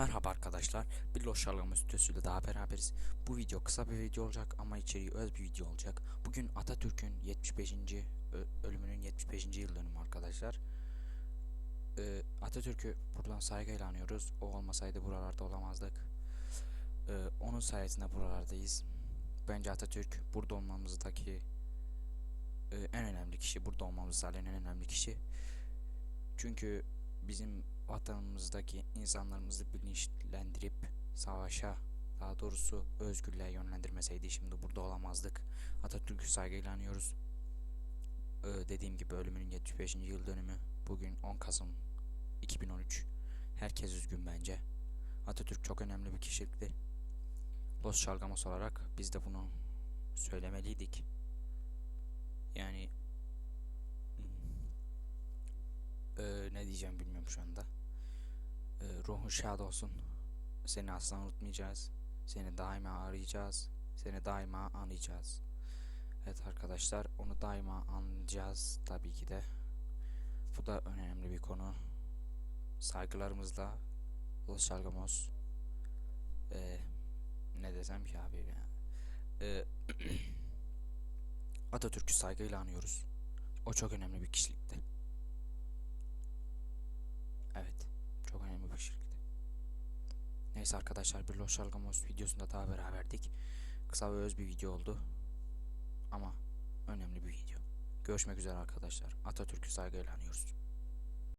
Merhaba arkadaşlar, bir Loş Şalgama stüdyosuyla daha beraberiz. Bu video kısa bir video olacak ama içeriği öz bir video olacak. Bugün Atatürk'ün 75. ö- ölümünün 75. yıl dönümü arkadaşlar. Ee, Atatürk'ü buradan saygıyla anıyoruz. O olmasaydı buralarda olamazdık. Ee, onun sayesinde buralardayız. Bence Atatürk burada olmamızdaki e, en önemli kişi, burada olmamızı sağlayan en önemli kişi. Çünkü bizim vatanımızdaki insanlarımızı bilinçlendirip savaşa daha doğrusu özgürlüğe yönlendirmeseydi şimdi burada olamazdık. Atatürk'ü saygıyla anıyoruz. Ee, dediğim gibi ölümünün 75. yıl dönümü bugün 10 Kasım 2013. Herkes üzgün bence. Atatürk çok önemli bir kişilikti. Los Şalgamos olarak biz de bunu söylemeliydik. Yani Ee, ne diyeceğim bilmiyorum şu anda. Ee, ruhun şad olsun. Seni asla unutmayacağız. Seni daima arayacağız. Seni daima anlayacağız. Evet arkadaşlar onu daima anlayacağız tabii ki de. Bu da önemli bir konu. Saygılarımızla Los Şalgamos ee, ne desem ki abi ya. Ee, Atatürk'ü saygıyla anıyoruz. O çok önemli bir kişilikti. Neyse arkadaşlar bir Los Şalgamos videosunda daha beraberdik. Kısa ve öz bir video oldu. Ama önemli bir video. Görüşmek üzere arkadaşlar. Atatürk'ü saygıyla anıyoruz.